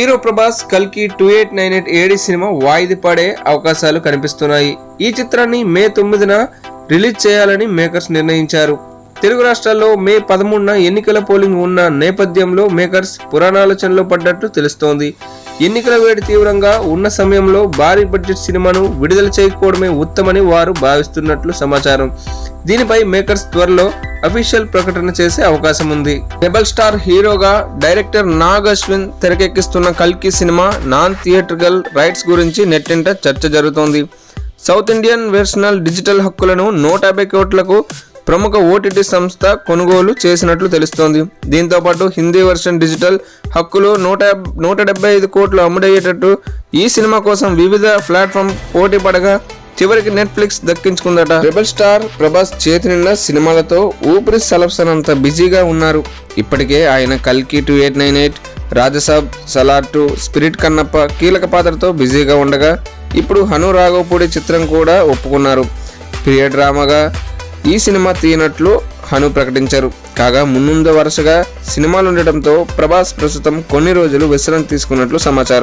Hero Prabhas కల్కి two eight nine eight AD cinema వాయిది పడే అవకాశాలు కనిపిస్తున్నాయి. ఈ చిత్రాన్ని మే తొమ్మిదిన రిలీజ్ చేయాలని మేకర్స్ నిర్ణయించారు. తెలుగు రాష్ట్రాల్లో మే పదమూడున ఎన్నికల పోలింగ్ ఉన్న నేపథ్యంలో మేకర్స్ పురాణాలోచనలో పడ్డట్టు తెలుస్తోంది. ఎన్నికల వేడి తీవ్రంగా ఉన్న సమయంలో భారీ బడ్జెట్ సినిమాను విడుదల చేయకపోవడమే ఉత్తమని వారు భావిస్తున్నట్లు సమాచారం. దీనిపై మేకర్స్ త్వరలో అఫీషియల్ ప్రకటన చేసే అవకాశం ఉంది. రెబల్ స్టార్ హీరోగా డైరెక్టర్ నాగ్ అశ్విన్ తెరకెక్కిస్తున్న కల్కి సినిమా నాన్ థియేట్రికల్ రైట్స్ గురించి నెట్టింట చర్చ జరుగుతోంది. సౌత్ ఇండియన్ వెర్షనల్ డిజిటల్ హక్కులను నూట యాభై కోట్లకు ప్రముఖ ఓటీటీ సంస్థ కొనుగోలు చేసినట్లు తెలుస్తోంది. దీంతో పాటు హిందీ వెర్షన్ డిజిటల్ హక్కులు నూట నూట డెబ్బై ఐదు కోట్లు అమ్ముడయ్యేటట్టు ఈ సినిమా కోసం వివిధ ప్లాట్ఫామ్ పోటీ పడగా చివరికి నెట్ఫ్లిక్స్ దక్కించుకుందట. రెబల్ స్టార్ ప్రభాస్ చేతి నిండా సినిమాలతో ఊపిరి సలప్సనంత బిజీగా ఉన్నారు. ఇప్పటికే ఆయన కల్కి two eight nine eight Raja Saab Salaar two Spirit Kannappa కీలక పాత్రతో బిజీగా ఉండగా ఇప్పుడు హను రాఘవపూడి చిత్రం కూడా ఒప్పుకున్నారు. ప్రియ డ్రామాగా ఈ సినిమా తీయనట్లు హను ప్రకటించారు. కాగా మున్నుంద వరుసగా సినిమాలు ఉండటంతో ప్రభాస్ ప్రస్తుతం కొన్ని రోజులు విశ్రాంతి తీసుకున్నట్లు సమాచారం.